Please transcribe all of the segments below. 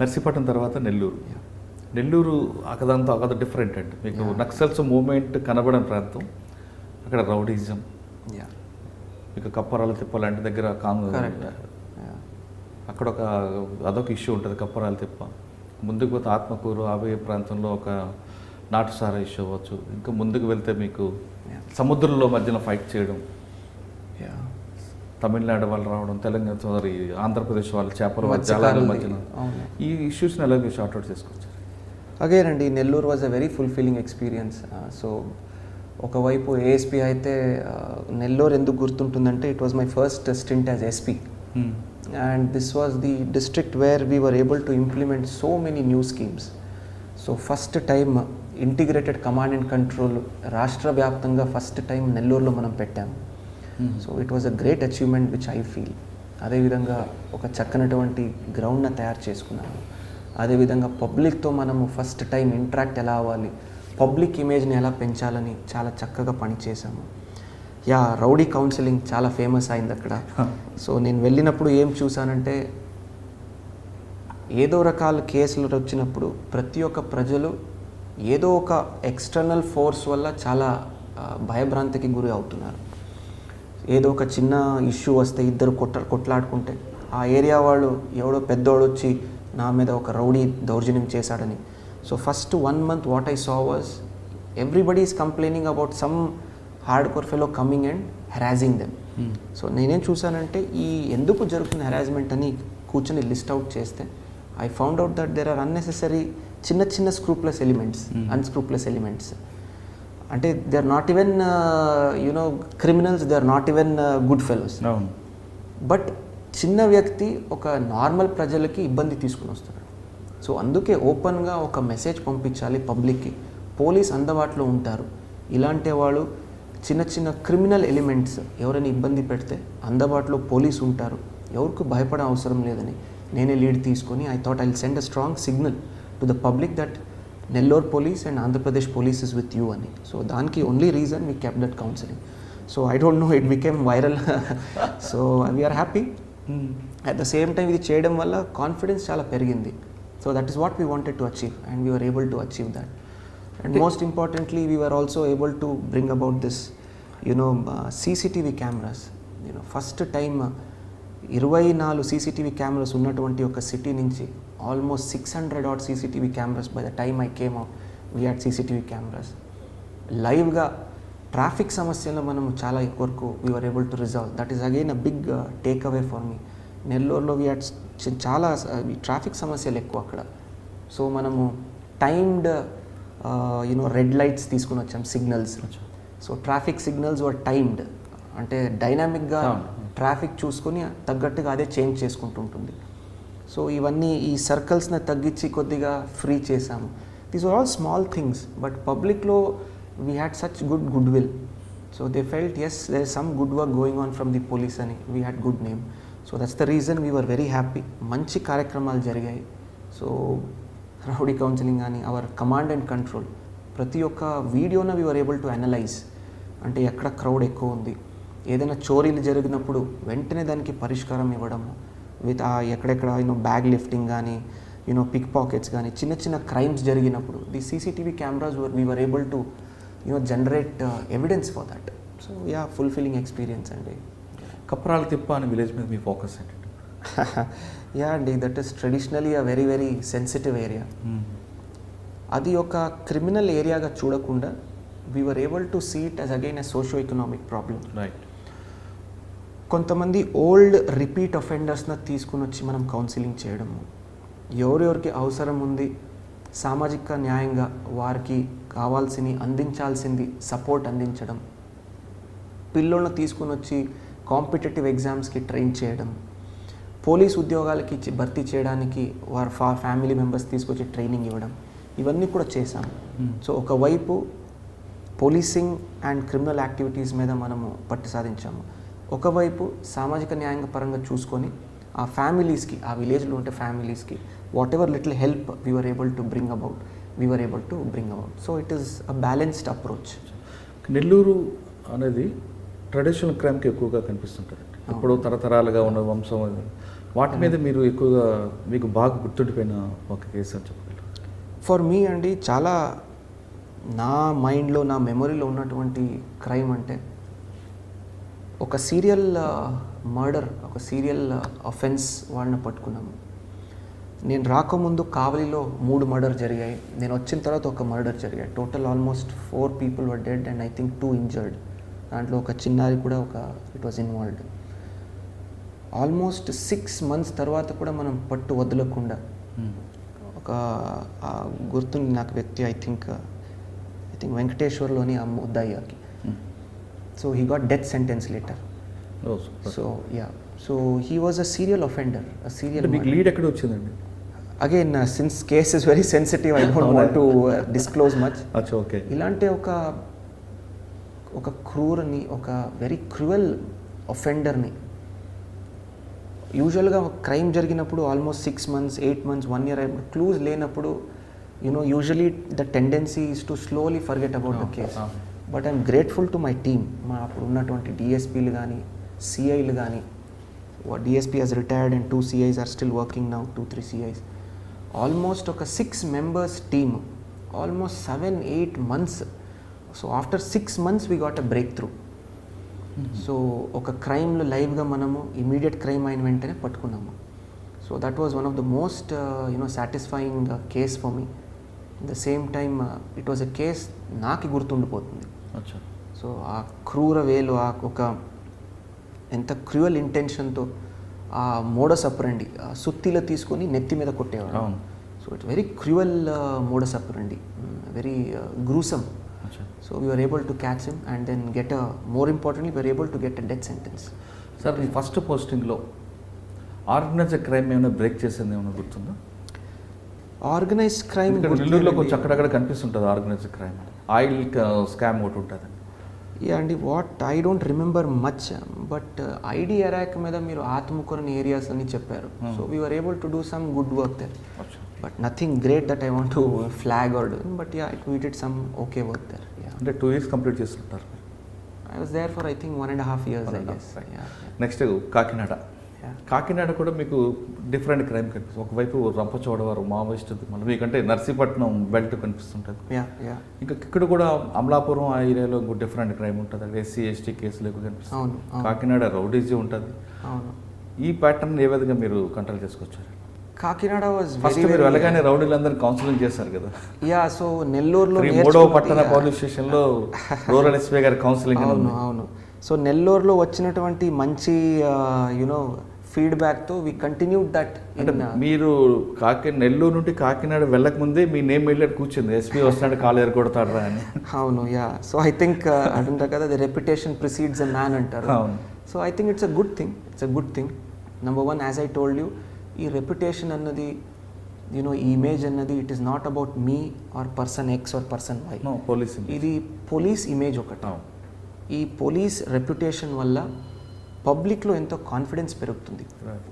నర్సీపట్నం తర్వాత నెల్లూరు. నెల్లూరు అకదంతా అకద డిఫరెంట్ అండి. మీకు నక్సల్స్ మూమెంట్ కనబడని ప్రాంతం. అక్కడ రౌడీజం. మీకు కప్పరాల తిప్ప లాంటి దగ్గర కాంగ్ కరెక్ట్ అక్కడ ఒక అదొక ఇష్యూ ఉంటుంది కప్పరాల తిప్ప. ముందుకు పోతే ఆత్మకూరు ఆబయ్య ప్రాంతంలో ఒక నాటుసారా ఇష్యూ అవ్వచ్చు. ఇంకా ముందుకు వెళ్తే మీకు. సముద్రంలో మధ్యన ఫైట్ చేయడం. తమిళనాడు వాళ్ళు రావడం తెలంగాణ సారీ ఆంధ్రప్రదేశ్ వాళ్ళు చేపల. జలాల మధ్యన. ఈ ఇష్యూస్ని ఎలా మీరు షార్ట్అవుట్ చేసుకోవచ్చు అగైన్ అండి Nellore was a very fulfilling experience so ఒకవైపు ఏఎస్పీ అయితే నెల్లూరు ఎందుకు గుర్తుంటుందంటే it was my first stint as SP and this was the district where we were able to implement so many new schemes so first time integrated command and control రాష్ట్ర వ్యాప్తంగా first time నెల్లూరులో మనం పెట్టాము so it was a great achievement which I feel అదేవిధంగా ఒక చక్కనటువంటి గ్రౌండ్ని తయారు చేసుకున్నాను. అదేవిధంగా పబ్లిక్తో మనము ఫస్ట్ టైం ఇంటరాక్ట్ ఎలా అవ్వాలి? పబ్లిక్ ఇమేజ్ని ఎలా పెంచాలని చాలా చక్కగా పనిచేశాము యా రౌడీ కౌన్సిలింగ్ చాలా ఫేమస్ అయింది అక్కడ. సో నేను వెళ్ళినప్పుడు ఏం చూసానంటే ఏదో రకాల కేసులు వచ్చినప్పుడు ప్రతి ఒక్క ప్రజలు ఏదో ఒక ఎక్స్టర్నల్ ఫోర్స్ వల్ల చాలా భయభ్రాంతికి గురి అవుతున్నారు. ఏదో ఒక చిన్న ఇష్యూ వస్తే ఇద్దరు కొట్ట కొట్లాడుకుంటే ఆ ఏరియా వాళ్ళు ఎవడో పెద్దోడు వచ్చి నా మీద ఒక రౌడీ దౌర్జన్యం చేశాడని. So first one month what I saw was everybody is complaining about some hard core fellow coming and harassing them so నేనేం చూసానంటే ఈ ఎందుకు జరుగుతున్న హెరాస్మెంట్ అని కూర్చొని లిస్ట్ అవుట్ చేస్తే I found out that there are unnecessary చిన్న చిన్న స్క్రూప్లెస్ ఎలిమెంట్స్ అన్స్క్రూప్లెస్ ఎలిమెంట్స్ అంటే they are not even you know criminals they are not even good fellows but చిన్న వ్యక్తి ఒక నార్మల్ ప్రజలకి ఇబ్బంది తీసుకుని వస్తున్నాడు. సో అందుకే ఓపెన్గా ఒక మెసేజ్ పంపించాలి పబ్లిక్కి పోలీస్ అందుబాటులో ఉంటారు. ఇలాంటి వాళ్ళు చిన్న చిన్న క్రిమినల్ ఎలిమెంట్స్ ఎవరైనా ఇబ్బంది పెడితే అందుబాటులో పోలీస్ ఉంటారు. ఎవరికి భయపడే అవసరం లేదని నేనే లీడ్ తీసుకొని I thought I send a strong signal to the public that Nellore police and Andhra Pradesh police is with you అని. సో దానికి only reason we kept that counselling so I don't know it became viral so we are happy at the same time ఇది చేయడం వల్ల confidence చాలా పెరిగింది. So that is what we wanted to achieve and we are able to achieve that and most importantly we are also able to bring about this you know CCTV cameras you know first time ఇరవై నాలుగు CCTV cameras ఉన్నటువంటి ఒక city నుంచి almost six hundred odd CCTV cameras by the time I came out we had CCTV cameras లైవ్గా traffic సమస్యలను మనం చాలా వరకు we are able to resolve that is again a big takeaway for me నెల్లూరులో we చాలా traffic సమస్యలు ఎక్కువ అక్కడ. సో మనము టైమ్డ్ యూనో రెడ్ లైట్స్ తీసుకుని వచ్చాం signals so traffic signals were timed అంటే డైనామిక్గా ట్రాఫిక్ చూసుకొని తగ్గట్టుగా అదే చేంజ్ చేసుకుంటూ ఉంటుంది. సో ఇవన్నీ ఈ సర్కిల్స్ని తగ్గించి కొద్దిగా ఫ్రీ చేసాము these are all small things but పబ్లిక్లో we had such good goodwill so they felt as there some good work going on from the police అని we had good name so that's the reason we were very happy మంచి కార్యక్రమాలు జరిగాయి. So rowdy counselling కానీ our command and control ప్రతి ఒక్క వీడియోన we were able to analyse అంటే ఎక్కడ crowd ఎక్కువ ఉంది. ఏదైనా చోరీలు జరిగినప్పుడు వెంటనే దానికి పరిష్కారం ఇవ్వడము. విత్ ఆ ఎక్కడెక్కడ యూనో బ్యాగ్ లిఫ్టింగ్ కానీ యూనో పిక్ పాకెట్స్ కానీ చిన్న చిన్న క్రైమ్స్ జరిగినప్పుడు the CCTV cameras were we were able to you know generate evidence for that so yeah fulfilling experience అండి. కప్పరాల తిప్ప అనే విలేజ్ మీద మీ ఫోకస్ ఏంటంటే యా అండి that is traditionally uh very very sensitive area అది ఒక క్రిమినల్ ఏరియాగా చూడకుండా we were able to see it as again a socio economic problem right కొంతమంది ఓల్డ్ రిపీట్ అఫెండర్స్ని తీసుకుని వచ్చి మనం కౌన్సిలింగ్ చేయడము. ఎవరెవరికి అవసరం ఉంది సామాజిక న్యాయంగా వారికి కావాల్సింది అందించాల్సింది సపోర్ట్ అందించడం. పిల్లోళ్ళని తీసుకుని వచ్చి కాంపిటేటివ్ ఎగ్జామ్స్కి ట్రైన్ చేయడం. పోలీస్ ఉద్యోగాలకి ఇచ్చి భర్తీ చేయడానికి వారి ఫా ఫ్యామిలీ మెంబర్స్ తీసుకొచ్చి ట్రైనింగ్ ఇవ్వడం. ఇవన్నీ కూడా చేశాము సో ఒకవైపు పోలీసింగ్ అండ్ క్రిమినల్ యాక్టివిటీస్ మీద మనము పట్టు సాధించాము. ఒకవైపు సామాజిక న్యాయంగా పరంగా చూసుకొని ఆ ఫ్యామిలీస్కి ఆ విలేజ్లో ఉంటే ఫ్యామిలీస్కి whatever little help we are able to bring about we are able to bring about so it is a balanced approach Nellore అనేది ట్రెడిషనల్ క్రైమ్కి ఎక్కువగా కనిపిస్తుంటుంది. ఇప్పుడు తరతరాలుగా ఉన్న వంశం. వాటి మీద మీరు ఎక్కువగా మీకు బాగా గుర్తుండిపోయిన ఒక కేసు అని చెప్పగలరు? ఫర్ మీ అండి చాలా నా మైండ్లో నా మెమొరీలో ఉన్నటువంటి క్రైమ్ అంటే ఒక సీరియల్ మర్డర్ ఒక సీరియల్ అఫెన్స్ వాళ్ళని పట్టుకున్నాము. నేను రాకముందు కావలిలో మూడు మర్డర్ జరిగాయి. నేను వచ్చిన తర్వాత ఒక మర్డర్ జరిగాయి. Total almost four people were dead and I think two injured దాంట్లో ఒక చిన్నారి కూడా ఒక it was involved almost six months తర్వాత కూడా మనం పట్టు వదలకుండా ఒక ఆ గుర్తుంది నాకు వ్యక్తి ఐ థింక్ ఐ థింక్ వెంకటేశ్వర్లోని ఆ ముద్దయ్యకి. So he got death sentence later oh, super. So yeah so he was a serial offender uh serial అంటే మీకు లీడ్ ఎక్కడ వచ్చిందండి? Again since case is very sensitive I don't want to disclose much అచ్చా okay. ఇలాంటి ఒక ఒక క్రూర్ని ఒక very cruel ఒఫెండర్ని యూజువల్గా క్రైమ్ జరిగినప్పుడు almost six months eight months one year అయినప్పుడు క్లూజ్ లేనప్పుడు you know usually the tendency is to slowly forget about the case. But I'm grateful to my team. మా అప్పుడు ఉన్నటువంటి డిఎస్పీలు కానీ సిఐలు కానీ DSP he's retired and two CIs are still working now two three CIs almost ఒక six members team almost seven eight months so after six months we got a breakthrough so ఒక క్రైమ్లో లైవ్గా మనము ఇమీడియట్ క్రైమ్ అయిన వెంటనే పట్టుకున్నాము. So that was one of the most you know satisfying case for me the same time it was a case నాకు గుర్తుండిపోతుంది. So ఆ క్రూర వేలు ఆ ఒక ఎంత క్రూయల్ ఇంటెన్షన్తో ఆ మోడస్ అప్పరండి ఆ సుత్తిలో తీసుకొని నెత్తి మీద కొట్టేవాడు. అవును. So it's very cruel modus operandi. Very gruesome so we are able to catch him and then get a more importantly we are able to get a death sentence sir me first పోస్టింగ్లో organised crime ఏమైనా break చేసింది ఏమైనా గుర్తుందా? Organised crime నెల్లూరులో కొంచెం అక్కడక్కడ కనిపిస్తుంటుంది organised crime. Oil scam ఒకటి ఉంటుంది యా అండి what I don't remember much but ID arrack మీద మీరు ఆత్మకూరని ఏరియాస్ అని చెప్పారు. So we are able to do some good work there but nothing great that I want to flag or but yeah it we did some okay work there yeah అంటే two years complete చేస్తుంటారు. I was there for I think one and half years I guess next Kakinada. Kakinada కూడా మీకు different crime కనిపిస్తుంది. ఒకవైపు రంపచోడవారు Maoist మళ్ళీ మీకంటే Narsipatnam belt కనిపిస్తుంటుంది. Yeah yeah ఇంకా ఇక్కడ కూడా అమలాపురం ఆ ఏరియాలో డిఫరెంట్ క్రైమ్ ఉంటుంది. అక్కడ ఎస్సీ ఎస్టీ కేసులు ఎక్కువ కనిపిస్తుంది. కాకినాడ రౌడీజీ ఉంటుంది. ఈ ప్యాటర్న్ ఏ విధంగా మీరు కంట్రోల్ చేసుకొచ్చారు? కాకినాడ వాజ్ ఫస్ట్ మీరు వెళ్ళగానే రౌడీలందరూ కౌన్సిలింగ్ చేశారు కదా. యా సో నెల్లూరులో మూడవ పట్టణ పోలీస్ స్టేషన్లో రూరల్ ఎస్పీ గారి కౌన్సిలింగ్ అవును అవును. సో నెల్లూరులో వచ్చినటువంటి మంచి యునో ఫీడ్బ్యాక్తో వి కంటిన్యూ దట్ అంటే మీరు కాకి నెల్లూరు నుండి కాకినాడ వెళ్ళక ముందే మీ నేమ్ వెళ్ళి కూర్చుంది. ఎస్పీ వస్తున్నాడు కాలు ఎరగొడతాడరా అని. అవును యా సో ఐ థింక్ అంటారు కదా the reputation precedes a man అంటారు. అవును. So I think it's a good thing it's a good thing number one as I told you ఈ రెప్యుటేషన్ అన్నది యూనో ఈ ఇమేజ్ అన్నది it is not about me or person X or person Y no police ఇది police image ఒకటి. ఈ police reputation వల్ల పబ్లిక్లో ఎంతో కాన్ఫిడెన్స్ పెరుగుతుంది.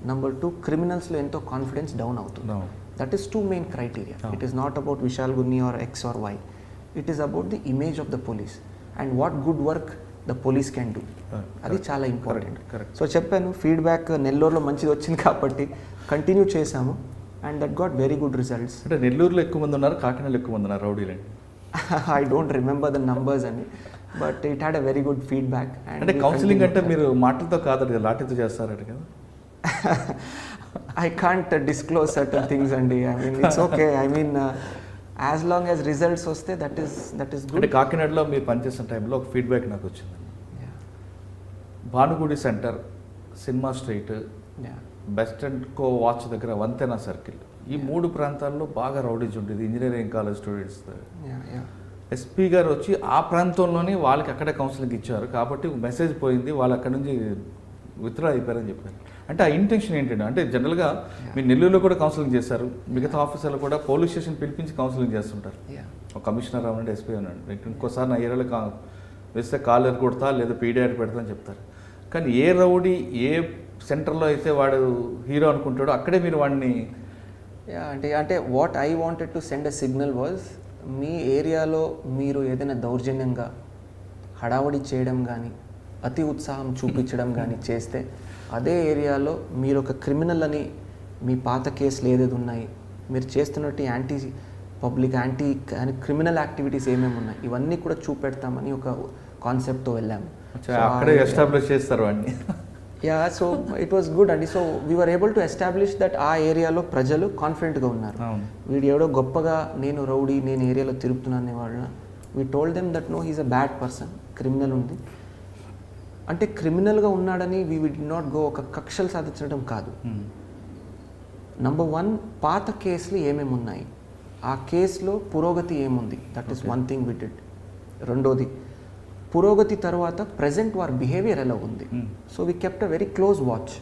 నెంబర్ టూ క్రిమినల్స్లో ఎంతో కాన్ఫిడెన్స్ డౌన్ అవుతుంది. That is two main criteria. It is not about Vishal Gunni or X or Y it is about the image of the police and what good work the police can do. అది చాలా important. So చెప్పాను feedback నెల్లూరులో మంచిది వచ్చింది కాబట్టి continue చేశాము and that got very good results అంటే నెల్లూరులో ఎక్కువ మంది ఉన్నారు కాకినాడలో ఎక్కువ మంది ఉన్నారు రౌడీలండి I don't remember the numbers అని. But it had a very good feedback అంటే కౌన్సిలింగ్ అంటే మీరు మాటలతో కాదు కదా లాఠీతో చేస్తారట కదా? I can't disclose certain things అండి I mean it's okay I mean as long as results వస్తే that is that is good కాకినాడలో మీరు పనిచేసిన టైంలో ఒక ఫీడ్బ్యాక్ నాకు వచ్చింది. Bhanugudi centre cinema street best and co watch దగ్గర వంతెన సర్కిల్. ఈ మూడు ప్రాంతాల్లో బాగా రౌడీజ్ ఉండేది ఇంజనీరింగ్ కాలేజ్ స్టూడెంట్స్ ఎస్పీ గారు వచ్చి ఆ ప్రాంతంలోనే వాళ్ళకి అక్కడే కౌన్సిలింగ్ ఇచ్చారు. కాబట్టి మెసేజ్ పోయింది వాళ్ళు అక్కడ నుంచి విత్డ్రా అయిపోయారని చెప్పారు. అంటే ఆ ఇంటెన్షన్ ఏంటంటే అంటే జనరల్గా మీరు నెల్లూరులో కూడా కౌన్సిలింగ్ చేశారు. మిగతా ఆఫీసర్లు కూడా పోలీస్ స్టేషన్ పిలిపించి కౌన్సిలింగ్ చేస్తుంటారు. ఒక కమిషనర్ అవ్వండి ఎస్పీ అనండి ఇంకోసారి నా ఏరియాలో కా వేస్తే కాలర్ కొడతా లేదా పీడియాట్ పెడతా అని చెప్తారు. కానీ ఏ రౌడీ ఏ సెంటర్లో అయితే వాడు హీరో అనుకుంటాడో అక్కడే మీరు వాడిని అంటే అంటే what I wanted to send a signal was మీ ఏరియాలో మీరు ఏదైనా దౌర్జన్యంగా హడావడి చేయడం కానీ అతి ఉత్సాహం చూపించడం కానీ చేస్తే అదే ఏరియాలో మీరు ఒక క్రిమినల్ అని మీ పాత కేసులు ఏదేది ఉన్నాయి? మీరు చేస్తున్నట్టు anti public anti criminal activities ఏమేమి ఉన్నాయి? ఇవన్నీ కూడా చూపెడతామని ఒక కాన్సెప్ట్తో వెళ్ళాము. అచ్చా, అక్కడే ఎస్టాబ్లిష్ చేస్తారు వాడిని. Yeah so it was good అండి so we are able to establish that ఆ ఏరియాలో ప్రజలు కాన్ఫిడెంట్గా ఉన్నారు. వీడు ఎవడో గొప్పగా నేను రౌడీ నేను ఏరియాలో తిరుగుతున్నాను అనేవాళ్ళ we told them that no he's a bad person criminal ఉంది. అంటే క్రిమినల్గా ఉన్నాడని వీ విడ్ నాట్ గో ఒక కక్షలు సాధించడం కాదు. నంబర్ వన్ పాత కేసులు ఏమేమి ఉన్నాయి ఆ కేసులో పురోగతి ఏముంది? That is one thing with it రెండోది పురోగతి తర్వాత ప్రజెంట్ వారి బిహేవియర్ ఎలా ఉంది. So we kept a very close watch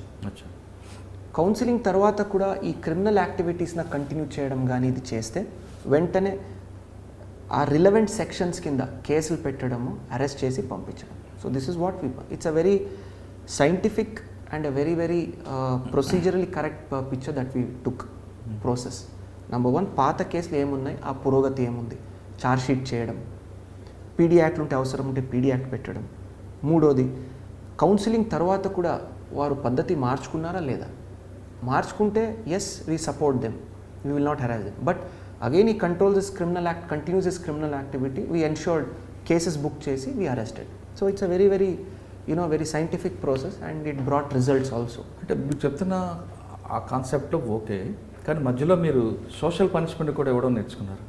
counselling తర్వాత కూడా ఈ క్రిమినల్ యాక్టివిటీస్ని కంటిన్యూ చేయడం కానీ ఇది చేస్తే వెంటనే ఆ రిలవెంట్ సెక్షన్స్ కింద కేసులు పెట్టడము అరెస్ట్ చేసి పంపించడం. So this is what we it's a very scientific and a very very procedurally correct picture that we took process number one పాత కేసులు ఏమున్నాయి? ఆ పురోగతి ఏముంది? చార్జ్ షీట్ చేయడం. పీడీ యాక్ట్లు ఉంటే అవసరం ఉంటే పీడీ యాక్ట్ పెట్టడం. మూడోది కౌన్సిలింగ్ తర్వాత కూడా వారు పద్ధతి మార్చుకున్నారా లేదా? మార్చుకుంటే yes we support them we will not harass them but again ఈ control this criminal act continues this criminal activity we ensured cases book చేసి we arrested so it's a very very you know very scientific process and it brought results also అంటే మీరు చెప్తున్న ఆ concept okay కానీ మధ్యలో మీరు social punishment కూడా ఇవ్వడం నేర్చుకున్నారు?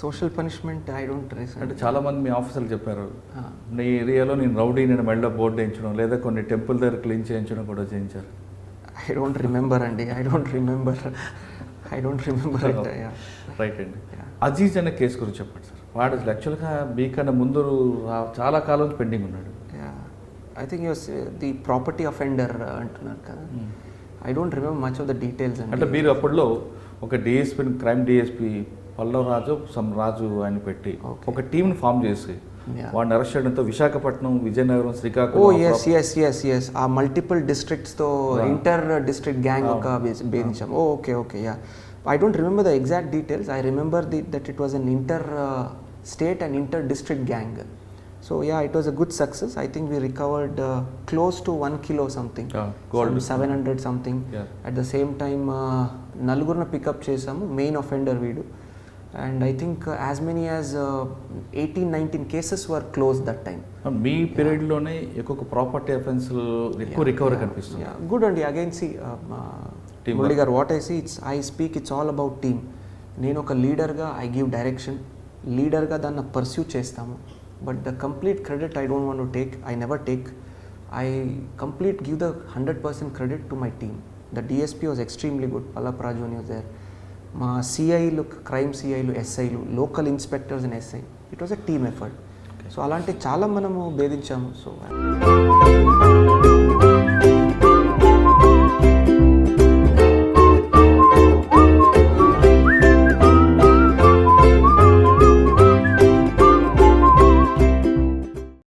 సోషల్ పనిష్మెంట్ ఐ డోంట్ అంటే చాలా మంది మీ ఆఫీసర్లు చెప్పారు నీ ఏరియాలో నేను రౌడీ నేను మెడలో బోర్డు వేయించడం లేదా కొన్ని టెంపుల్ దగ్గర క్లీన్ చేయించడం కూడా చేయించారు. ఐ డోంట్ రిమెంబర్ అండి I don't remember I don't remember right అండి. అజీజ్ అనే కేసు గురించి చెప్పండి సార్. వాడు యాక్చువల్గా మీకన్నా ముందు చాలా కాలం పెండింగ్ ఉన్నాడు. I think use the property offender అంటున్నారు కదా. I don't remember much of the details అంటే మీరు అప్పట్లో ఒక DSP crime DSP Pallava Raju some Raju అని పెట్టి. ఒక టీంని ఫామ్ చేసి. వాడిని అరెస్ట్ చేయడంతో విశాఖపట్నం విజయనగరం ఓ Srikakulam yes yes yes yes ఆ మల్టిపుల్ డిస్ట్రిక్ట్స్తో. ఇంటర్ డిస్ట్రిక్ట్ గ్యాంగ్ ఒక ఓ okay okay yeah I don't remember the exact details I remember the that it was an inter state and inter district gang so ya it was a good success I think we recovered close to one kilo something. Seven hundred something. At the same time నలుగురిని pickup చేసాము main offender వీడు. And I think as many as eighteen nineteen cases were closed that time మీ పీరియడ్లోనే ఎక్కువ property offence ఎక్కువ recovery కనిపిస్తుంది. Good అండి. Again see Teamwork. Murali garu what I see it's I speak it's all about team నేను ఒక లీడర్గా I give direction లీడర్గా దాన్ని పర్స్యూ చేస్తాము. But the complete credit I don't want to take I never take I complete give the hundred percent credit to my team the DSP was extremely good Pallap Raju అని was there మా సిఐలు crime సిఐలు ఎస్ఐలు local inspectors and SI it was a team effort so అలాంటి చాలా మనము భేదించాము. So